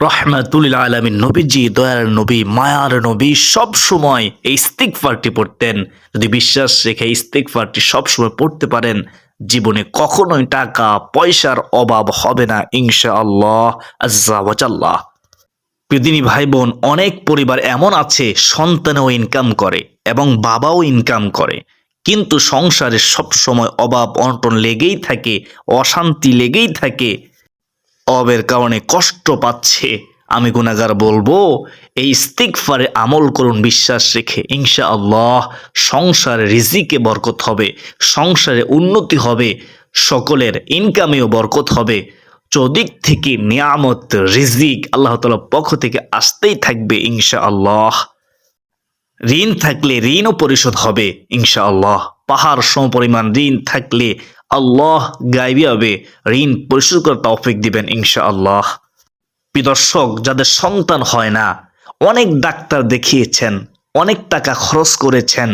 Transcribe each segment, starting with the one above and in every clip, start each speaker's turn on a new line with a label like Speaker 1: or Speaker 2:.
Speaker 1: রহমাতুল আলমী নবীজি দয়ার নবী, মায়ার নবী, সব সময় এই ইস্তিকফারটি পড়তেন। যদি বিশ্বাস রেখে ইস্তিকফারটি সব সময় পড়তে পারেন, জীবনে কখনোই টাকা, পয়সার অভাব হবে না ইনশা আল্লাহ আজ্লাহ প্রিদিনী ভাই বোন অনেক পরিবার এমন আছে, সন্তানও ইনকাম করে এবং বাবাও ইনকাম করে। কিন্তু সংসারে সব সময় অভাব, অনটন লেগেই থাকে, অশান্তি লেগেই থাকে অবের কারণে কষ্ট পাচ্ছে। আমি গুণাগার বলব, এই ইস্তিকফারে আমল করুন, বিশ্বাস রেখে। ইনশা আল্লাহ সংসারে রিজিকে বরকত হবে, সংসারে উন্নতি হবে, সকলের ইনকামেও বরকত হবে। চৌদিক থেকে নিয়ামত, রিজিক আল্লাহ তালার পক্ষ থেকে আসতেই থাকবে ইনশা আল্লাহ ঋণ থাকলে ঋণও পরিশোধ হবে ইনশা আল্লাহ পাহাড় সম পরিমাণ ঋণ থাকলে আল্লাহ গাইবি হবে, ঋণ পরিশোধ করার তৌফিক দিবেন ইনশা আল্লাহ দর্শক, যাদের সন্তান হয় না, অনেক ডাক্তার দেখিয়েছেন, অনেক টাকা খরচ করেছেন,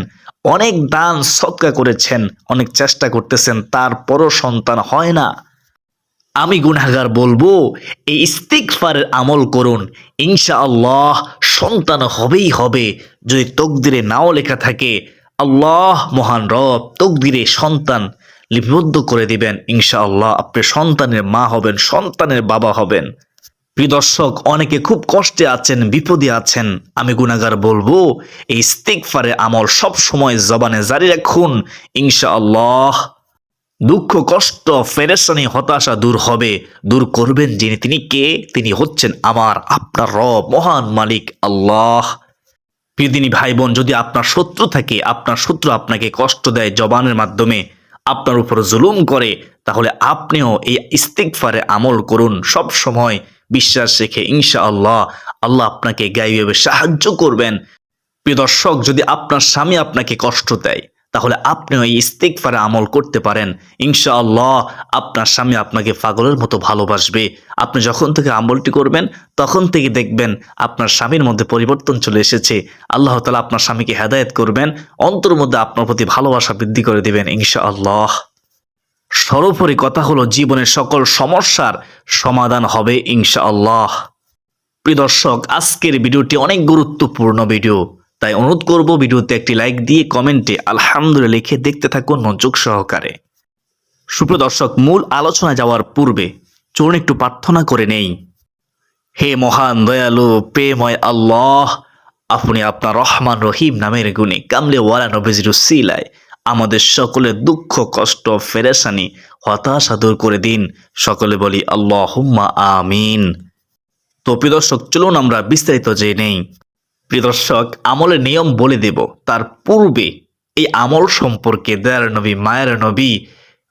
Speaker 1: অনেক দান সৎকা করেছেন, অনেক চেষ্টা করতেছেন, তারপরও সন্তান হয় না। আমি গুনাগার বলব, এই ইস্তিকফারের আমল করুন ইনশা আল্লাহ সন্তান হবেই হবে। যদি তকদিরে নাও লেখা থাকে, আল্লাহ মহান রব, তকদিরে সন্তান লিপিবদ্ধ করে দিবেন ইনশা আল্লাহ আপনি সন্তানের মা হবেন, সন্তানের বাবা হবেন। প্রিয় দর্শক, অনেকে খুব কষ্টে আছেন, বিপদে আছেন। আমি গুনাগার বলব, এই ইস্তিকফারের আমল সব সময় জবানে জারি রাখুন ইনশা আল্লাহ দুঃখ, কষ্ট ফেরেশানি হতাশা দূর হবে। দূর করবেন যিনি, তিনি কে? তিনি হচ্ছেন আমার, আপনার রব, মহান মালিক, আল্লাহ। প্রিয়দিনী ভাই বোন, যদি আপনার শত্রু থাকে, আপনার শত্রু আপনাকে কষ্ট দেয় জবানের মাধ্যমে আপনার উপর জুলুম করে, তাহলে আপনিও এই ইস্তিকফারে আমল করুন। সব সময় বিশ্বাস রেখে ইনশা আল্লাহ আল্লাহ আপনাকে গাইবে সাহায্য করবেন। প্রিয় দর্শক, যদি আপনার স্বামী আপনাকে কষ্ট দেয় তাহলে আপনিও এই ইস্তিকফারে আমল করতে পারেন। ইনশাআল্লাহ আপনার স্বামী আপনাকে পাগলের মতো ভালোবাসবে। আপনি যখন থেকে আমলটি করবেন, তখন থেকে দেখবেন আপনার স্বামীর মধ্যে পরিবর্তন চলে এসেছে। আল্লাহ তালা আপনার স্বামীকে হেদায়ত করবেন, অন্তর মধ্যে আপনার প্রতি ভালোবাসা বৃদ্ধি করে দিবেন, ইনশাআল্লাহ। সর্বোপরি কথা হলো, জীবনের সকল সমস্যার সমাধান হবে, ইনশাআল্লাহ। প্রিয় দর্শক, আজকের ভিডিওটি অনেক গুরুত্বপূর্ণ ভিডিও। তাই অনুরোধ করব ভিডিওতে একটি লাইক দিয়ে কমেন্টে আলহামদুলিল্লাহ লিখে দেখতে থাকুন মনোযোগ সহকারে। সুপ্রিয় দর্শক, মূল আলোচনা যাওয়ার পূর্বে চলুন একটু প্রার্থনা করে নেই। হে মহান, দয়ালু প্রেময় আল্লাহ, আপনি আপনার রহমান রহিম নামের গুণে কামলে ওয়ালা নবীজির সিলায় আমাদের সকলের দুঃখ, কষ্ট ফেরেসানি হতাশা দূর করে দিন। সকলে বলি আল্লাহ আমিন। তো প্রিয় দর্শক, চলুন আমরা বিস্তারিত জেনে নেই। প্রিয় দর্শক, আমলের নিয়ম বলে দেব। তার পূর্বে এই আমল সম্পর্কে দয়ার নবী, মায়ের নবী,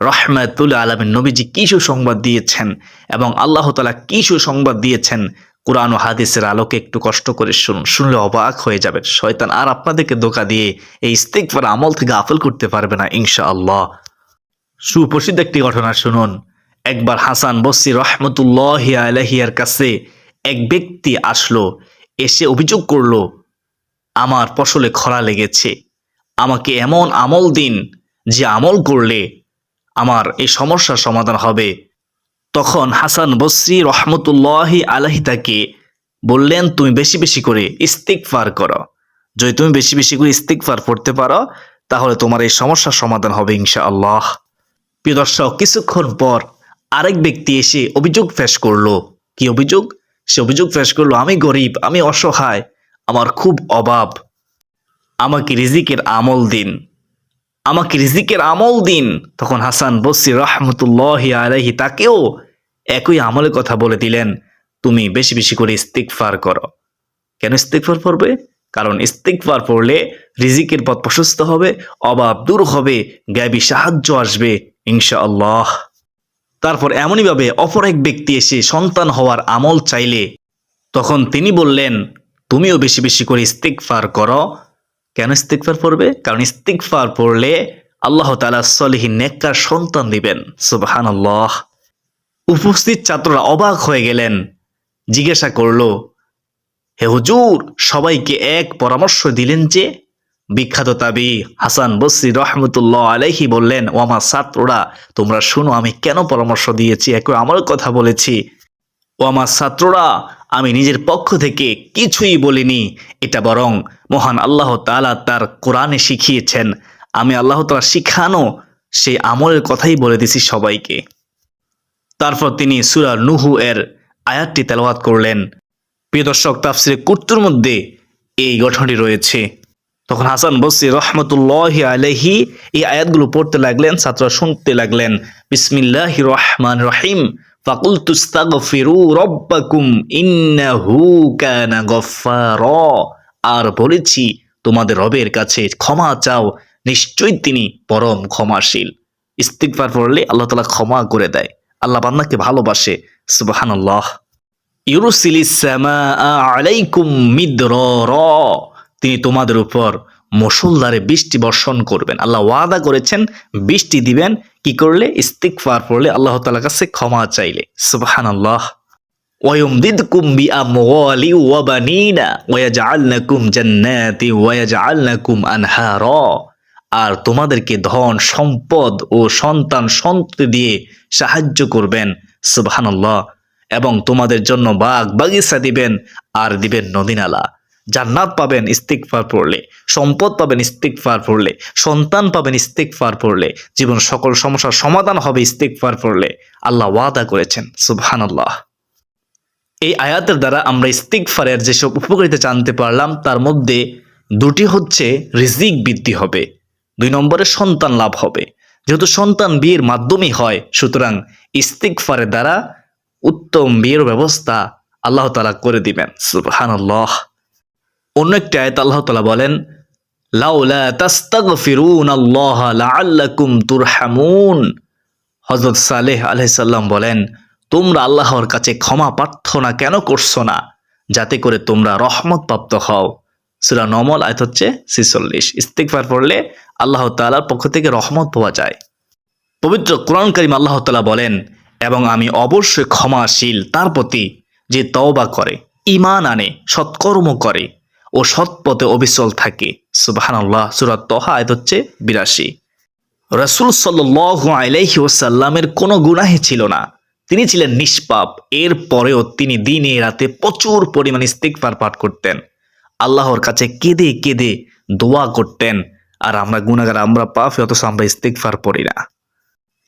Speaker 1: রহমাতুল আলমী নবীজি কি সংবাদ দিয়েছেন এবং আল্লাহ তালা কি সংবাদ দিয়েছেন, কোরআন ও হাদিসের আলোকে একটু কষ্ট করে শুনুন। শুনলে অবাক হয়ে যাবেন। শয়তান আর আপনাদেরকে ধোকা দিয়ে এই ইস্তেকবার আমল থেকে আফল করতে পারবে না ইনশা আল্লাহ সুপ্রসিদ্ধ একটি ঘটনা শুনুন। একবার হাসান বসি রহমতুল্লাহ আলহিয়ার কাছে এক ব্যক্তি আসলো। এসে অভিযোগ করল, আমার ফসলে খরা লেগেছে। আমাকে এমন আমল দিন যে আমল করলে আমার এই সমস্যার সমাধান হবে। তখন হাসান বসরি রহমতুল্লাহি আলাহি তাকে বললেন, তুমি বেশি বেশি করে ইস্তিকফার করো। যদি তুমি বেশি বেশি করে ইস্তিকফার পড়তে পারো, তাহলে তোমার এই সমস্যার সমাধান হবে ইনশা আল্লাহ প্রিয় দর্শক, কিছুক্ষণ পর আরেক ব্যক্তি এসে অভিযোগ ফেস করল। কি অভিযোগ? সে অভিযোগ ফেস করল, আমি গরিব, আমি অসহায়, আমার খুব অভাব। আমাকে রিজিকের আমল দিন। আমাকে রিজিকের আমল দিন। তখন হাসান বসি রহমতুল্লাহ আলহি তাকেও একই আমলের কথা বলে দিলেন, তুমি বেশি বেশি করে ইস্তিকফার করো। কেন ইস্তিকফার পড়বে? কারণ ইস্তিকফার পড়লে রিজিকের পথ প্রশস্ত হবে, অভাব দূর হবে, গ্যাবি সাহায্য আসবে ইনশা আল্লাহ তারপর এমনইভাবে অপর এক ব্যক্তি এসে সন্তান হওয়ার আমল চাইলে, তখন তিনি বললেন, তুমিও বেশি বেশি করে ইস্তিকফার করো। কেন ইস্তিকফার পড়বে? কারণ ইস্তিকফার পড়লে আল্লাহ তালা সলিহীন নেককার সন্তান দিবেন। সুবহান আল্লাহ উপস্থিত ছাত্ররা অবাক হয়ে গেলেন। জিজ্ঞাসা করল, হে হুজুর, সবাইকে এক পরামর্শ দিলেন যে বিখ্যাত তাবি হাসান বসরি রহমতুল্লাহ আলাইহি বললেন, ও আমার ছাত্ররা, তোমরা শুনো, আমি কেন পরামর্শ দিয়েছি? একই আমার কথা বলেছি। ও আমার ছাত্ররা, আমি নিজের পক্ষ থেকে কিছুই বলিনি। এটা বরং মহান আল্লাহ তাআলা তার কোরআনে শিখিয়েছেন। আমি আল্লাহ তাআলা শিখানো সেই আমলের কথাই বলে দিছি সবাইকে। তারপর তিনি সুরা নুহু এর আয়াতটি তেলাওয়াত করলেন। প্রিয় দর্শক, তাফসিরে কুর্তুর মধ্যে এই গঠনটি রয়েছে। তখন হাসান বসরি রহমতুল্লাহ আলহি এই আয়াতগুলো পড়তে লাগলেন, ছাত্ররা শুনতে লাগলেন। বিসমিল্লাহ রহমান রহিম। ফাকুল তুস্তাগফিরু রব্বাকুম ইন্নাহু কানা গফফারা। আর বলেছি, তোমাদের রবের কাছে ক্ষমা চাও। নিশ্চয়ই তিনি পরম ক্ষমাশীল। ইস্তিগফার পড়লে আল্লাহ তালা ক্ষমা করে দেয়। আল্লাহ বান্দাকে ভালোবাসে। সুবহানাল্লাহ। ইউরুসিলিস আলাইকুম মিদরারা। তিনি তোমাদের উপর মুসলধারে বৃষ্টি বর্ষণ করবেন আল্লাহ ওয়াদা করেছেন বৃষ্টি দিবেন কি করলে ইস্তিকফার পড়লে আল্লাহ তাআলার কাছে ক্ষমা চাইলে সুবহানাল্লাহ ويمددكم بأموال وبنين ويجعل لكم جنات ويجعل لكم أنهارا আর তোমাদেরকে ধন সম্পদ ও সন্তান সন্ততি দিয়ে সাহায্য করবেন সুবহানাল্লাহ এবং তোমাদের জন্য বাগ বাগিচা দিবেন আর দিবেন নদীনালা জান্নাত পাবেন ইস্তিকফার পড়লে, সম্পদ পাবেন ইস্তিকফার পড়লে, সন্তান পাবেন ইস্তিকফার পড়লে, জীবন সকল সমস্যার সমাধান হবে ইস্তিকফার পড়লে, আল্লাহ ওয়াদা করেছেন, সুবহানাল্লাহ। এই আয়াতের দ্বারা আমরা ইস্তিকফারের যেসব উপকারিতা জানতে পারলাম, তার মধ্যে দুটি হচ্ছে রিজিক বৃদ্ধি হবে, দুই নম্বরে সন্তান লাভ হবে। যেহেতু সন্তান বিয়ের মাধ্যমেই হয়, সুতরাং ইস্তিকফারের দ্বারা উত্তম বিয়ের ব্যবস্থা আল্লাহ তালা করে দিবেন, সুবহানাল্লাহ। অন্য একটি আয়াত আল্লাহ তালা বলেন, লাউলা তাস্তাগফিরুন আল্লাহ লাআল্লাকুম তুরহামুন। হযরত সালেহ আলাইসাল্লাম বলেন, তোমরা আল্লাহর কাছে ক্ষমা প্রার্থনা কেন করছ না? যাতে করে তোমরা রহমত প্রাপ্ত হও। সুরা নমল, আয়ত হচ্ছে ছিচল্লিশ। ইস্তিকফার পড়লে আল্লাহ তাআলার পক্ষ থেকে রহমত পাওয়া যায়। পবিত্র কোরআন করিম আল্লাহ তাআলা বলেন, এবং আমি অবশ্যই ক্ষমাশীল তার প্রতি যে তওবা করে ইমান আনে, সৎকর্ম করে ও সৎ পথে অবিচল থাকে। সুবহানাল্লাহ, সূরা তহা, আয়াত হচ্ছে বিরাশি। রাসূল আলাইহি ওয়াসাল্লামের কোনো গুনাহে ছিল না। তিনি ছিলেন নিষ্পাপ। এর পরেও তিনি দিনে রাতে প্রচুর পরিমাণ ইস্তিগফার পাঠ করতেন। আল্লাহর কাছে কেঁদে কেঁদে দোয়া করতেন। আর আমরা গুনাগার আমরা পাফি অথচ আমরা ইস্তিগফার পড়ি না।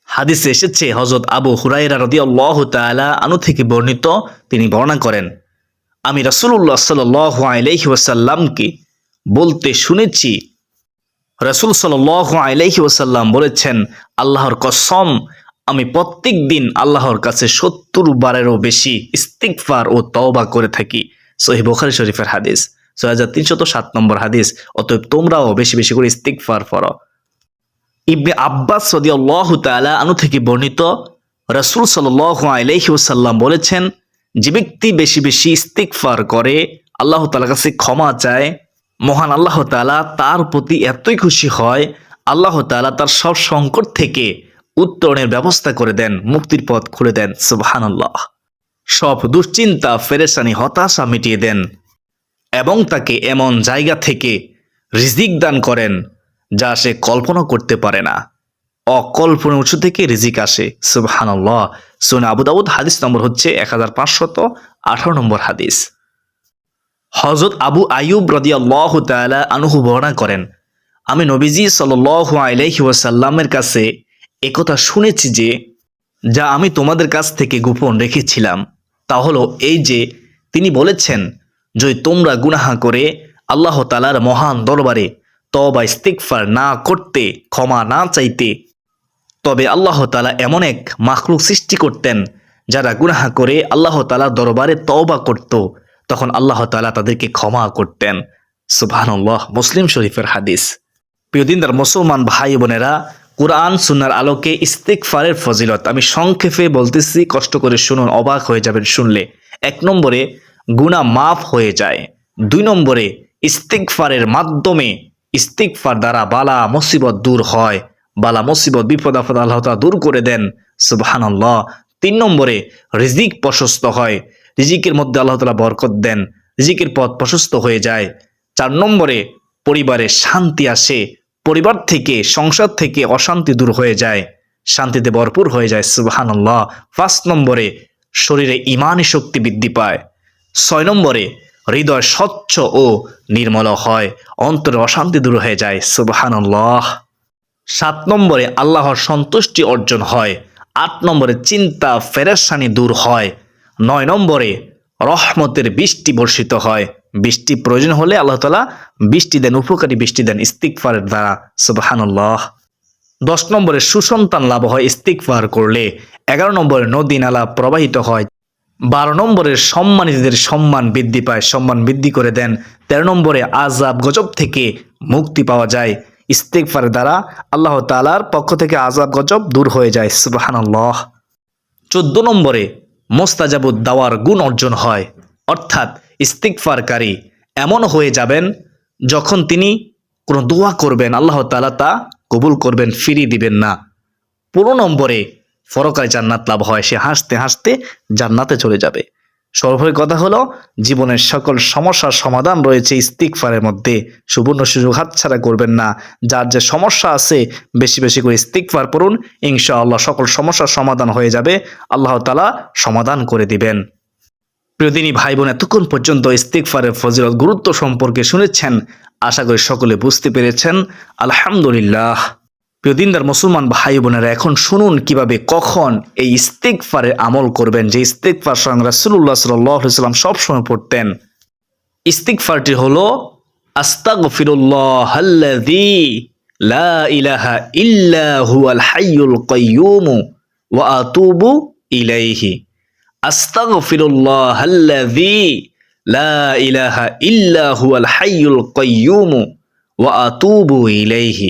Speaker 1: হাদিসে এসেছে হজরত আবু হুরাইরা রাদিয়াল্লাহু তাআলা আনু থেকে বর্ণিত তিনি বর্ণনা করেন আমি রাসূলুল্লাহ সাল্লাল্লাহু আলাইহি ওয়াসাল্লামকে বলতে শুনেছি, রাসূল সাল্লাল্লাহু আলাইহি ওয়াসাল্লাম বলেছেন, আল্লাহর কসম, আমি প্রত্যেক দিন আল্লাহর কাছে সত্তর বারেরও বেশি ইস্তিগফার ও তওবা করে থাকি। সহি বুখারী শরীফের হাদিস ছয় হাজার তিনশত সাত নম্বর হাদিস, অতএব তোমরাও বেশি বেশি করে ইস্তিগফার পড়ো। ইবনে আব্বাস সদিয়াল্লাহু তাআলা আনু থেকে বর্ণিত, রাসূল সাল্লাল্লাহু আলাইহি ওয়াসাল্লাম বলেছেন যে ব্যক্তি বেশি বেশি ইস্তিগফার করে, আল্লাহ তাআলার কাছে ক্ষমা চায়, মহান আল্লাহ তাআলা তার প্রতি এতই খুশি হয়, আল্লাহ তাআলা তার সব সংকট থেকে উত্তরণের ব্যবস্থা করে দেন, মুক্তির পথ খুলে দেন, সুবহানাল্লাহ। সব দুশ্চিন্তা ফেরেশানি হতাশা মিটিয়ে দেন এবং তাকে এমন জায়গা থেকে রিজিক দান করেন যা সে কল্পনা করতে পারে না। অকল্পনীয় উৎস থেকে রিজিক আসে। সুবহানাল্লাহ। সুন আবু দাউদ, হাদিস নম্বর হচ্ছে এক হাজার পাঁচশত আঠারো নম্বর হাদিস। হজরত আবু আয়ুব রদিয়াল্লাহ তাআলা আনুহু বর্ণনা করেন, আমি নবীজি সাল্লাল্লাহু আলাইহি ওয়াসাল্লামের কাছে একথা শুনেছি যে, যা আমি তোমাদের কাছ থেকে গোপন রেখেছিলাম, তা হলো এই যে, তিনি বলেছেন যদি তোমরা গুনাহা করে আল্লাহ তালার মহান দরবারে তবা ইস্তিকফার না করতে, ক্ষমা না চাইতে তবে আল্লাহ তালা এমন এক মাখলুক সৃষ্টি করতেন যারা গুনাহা করে আল্লাহ তালা দরবারে তওবা করত। তখন আল্লাহ তালা তাদেরকে ক্ষমা করতেন। সুবহানাল্লাহ, মুসলিম শরীফের হাদিস। প্রিয়দিনদার মুসলমান ভাই বোনেরা, কোরআন সুনার আলোকে ইস্তিকফারের ফজিলত। আমি সংক্ষেপে বলতেছি, কষ্ট করে শুনুন, অবাক হয়ে যাবেন শুনলে। এক নম্বরে, গুনাহ মাফ হয়ে যায়। দুই নম্বরে ইস্তিকফারের মাধ্যমে ইস্তিকফার দ্বারা বালা, মুসিবত দূর হয়। বালা মুসিবত, বিপদ, আপদ আল্লাহ দূর করে দেন। সুবহানাল্লাহ। তিন নম্বরে রিজিক প্রশস্ত হয়। রিজিকের মধ্যে আল্লাহ তাআলা বরকত দেন। রিজিকের পথ প্রশস্ত হয়ে যায়। চার নম্বরে পরিবারে শান্তি আসে। পরিবার থেকে, সংসার থেকে অশান্তি দূর হয়ে যায়। শান্তিতে ভরপুর হয়ে যায়। সুবহানাল্লাহ। পাঁচ নম্বরে শরীরে ইমানি শক্তি বৃদ্ধি পায়। ছয় নম্বরে হৃদয় স্বচ্ছ ও নির্মল হয়। অন্তরে অশান্তি দূর হয়ে যায়। সুবহানাল্লাহ। সাত নম্বরে আল্লাহর সন্তুষ্টি অর্জন হয়, আট নম্বরে চিন্তা ফেরেশানি দূর হয়, নয় নম্বরে রহমতের বৃষ্টি বর্ষিত হয়। বৃষ্টি প্রয়োজন হলে আল্লাহ তালা বৃষ্টি দেন, উপকারী বৃষ্টি দেন ইস্তিকফারের দ্বারা, সুবহানাল্লাহ। দশ নম্বরে সুসন্তান লাভ হয় ইস্তিকফার করলে। এগারো নম্বরে নদী নালা প্রবাহিত হয়। বারো নম্বরের সম্মানিতদের সম্মান বৃদ্ধি পায়, সম্মান বৃদ্ধি করে দেন। তেরো নম্বরে আজাব গজব থেকে মুক্তি পাওয়া যায়। ইস্তেকফারের দ্বারা আল্লাহ তালার পক্ষ থেকে আজাব গজব দূর হয়ে যায়, সুবাহানাল্লাহ। চোদ্দ নম্বরে মোস্তাজাবুদ দাওয়ার গুণ অর্জন হয়। অর্থাৎ ইস্তিকফারকারী এমন হয়ে যাবেন, যখন তিনি কোনো দোয়া করবেন, আল্লাহ তালা তা কবুল করবেন, ফিরিয়ে দিবেন না। পনেরো নম্বরে ফরকায় জান্নাত লাভ হয়, সে হাসতে হাসতে জান্নাতে চলে যাবে। সর্বোপরি কথা হলো, জীবনের সকল সমস্যার সমাধান রয়েছে ইস্তিকফারের মধ্যে। সুবর্ণ সুযোগ হাতছাড়া করবেন না। যার যে সমস্যা আছে, বেশি বেশি করে ইস্তিকফার পড়ুন। ইনশাআল্লাহ সকল সমস্যার সমাধান হয়ে যাবে। আল্লাহ তালা সমাধান করে দিবেন। প্রিয়দিনী ভাই বোন এতক্ষণ পর্যন্ত ইস্তিকফারের ফজিলত গুরুত্ব সম্পর্কে শুনেছেন। আশা করি সকলে বুঝতে পেরেছেন। আলহামদুলিল্লাহ। প্রিয়দিনদার মুসলমান ভাই বোনেরা, এখন শুনুন কীভাবে কখন এই ইস্তিকফারে আমল করবেন, যে ইস্তিকফার স্বয়ং রাসুল্লাহ সাল্লাম সবসময় পড়তেন। ইস্তিকফারটি হলো আস্তাগফিরুল্লাহ আল্লাযী লা ইলাহা ইল্লা হুয়াল ইলাইহি।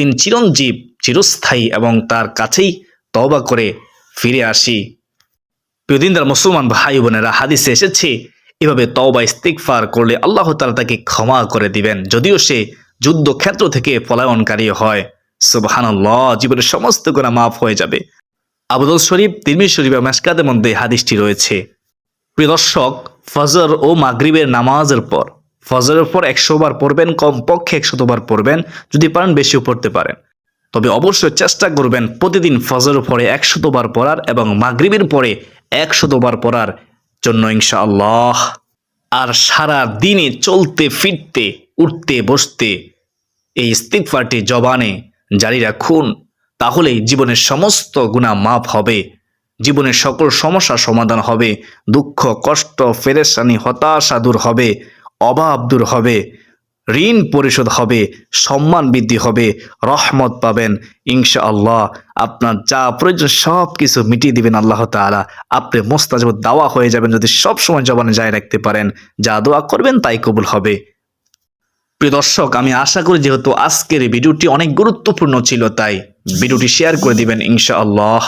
Speaker 1: তিনি চিরঞ্জীব, চিরস্থায়ী এবং তার কাছেই তওবা করে ফিরে আসি। প্রিয়দিনদার মুসলমান ভাই বোনেরা, হাদিসে এসেছে, এভাবে তওবা ইস্তিগফার করলে আল্লাহ তাআলা তাকে ক্ষমা করে দিবেন, যদিও সে যুদ্ধক্ষেত্র থেকে পলায়নকারী হয়। সুবহানাল্লাহ, জীবনের সমস্ত গুনাহ মাফ হয়ে যাবে। আবুদল শরীফ, তিরমিজ শরীফ এবং মেশকাতের মধ্যে হাদিসটি রয়েছে। প্রিয় দর্শক, ফজর ও মাগরিবের নামাজের পর ফজরের পর একশো বার পড়বেন, কমপক্ষে একশতবার পড়বেন, যদি পারেন বেশিও পড়তে পারেন। তবে অবশ্যই চেষ্টা করবেন প্রতিদিন ফজরের পরে একশতবার পড়ার এবং মাগরিবের পরে একশতবার পড়ার জন্য, ইনশাআল্লাহ। আর সারা দিনে চলতে, ফিরতে, উঠতে, বসতে এই ইস্তিগফারটি জবানে জারি রাখুন, তাহলেই জীবনের সমস্ত গুণা মাফ হবে, জীবনের সকল সমস্যা সমাধান হবে, দুঃখ, কষ্ট ফেরেশানি হতাশা দূর হবে অভাব দূর হবে, ঋণ পরিশোধ হবে, সম্মান বৃদ্ধি হবে, রহমত পাবেন। ইনশা আল্লাহ আপনার যা প্রয়োজন সব কিছু মিটিয়ে দিবেন আল্লাহ তালা আপনি মোস্তাজব দাওয়া হয়ে যাবেন যদি সব সময় জবানে যায় রাখতে পারেন। যা দোয়া করবেন তাই কবুল হবে। প্রিয় দর্শক, আমি আশা করি যেহেতু আজকের ভিডিওটি অনেক গুরুত্বপূর্ণ ছিল, তাই ভিডিওটি শেয়ার করে দিবেন ইনশাআল্লাহ।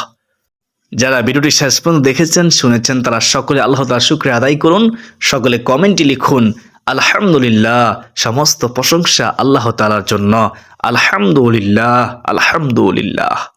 Speaker 1: যারা ভিডিওটি শেষ পর্যন্ত দেখেছেন, শুনেছেন, তারা সকলে আল্লাহ তাআলার শুক্রিয়া আদায় করুন। সকলে কমেন্টে লিখুন আলহামদুলিল্লাহ সমস্ত প্রশংসা আল্লাহ তালার জন্য। আলহামদুলিল্লাহ আলহামদুলিল্লাহ।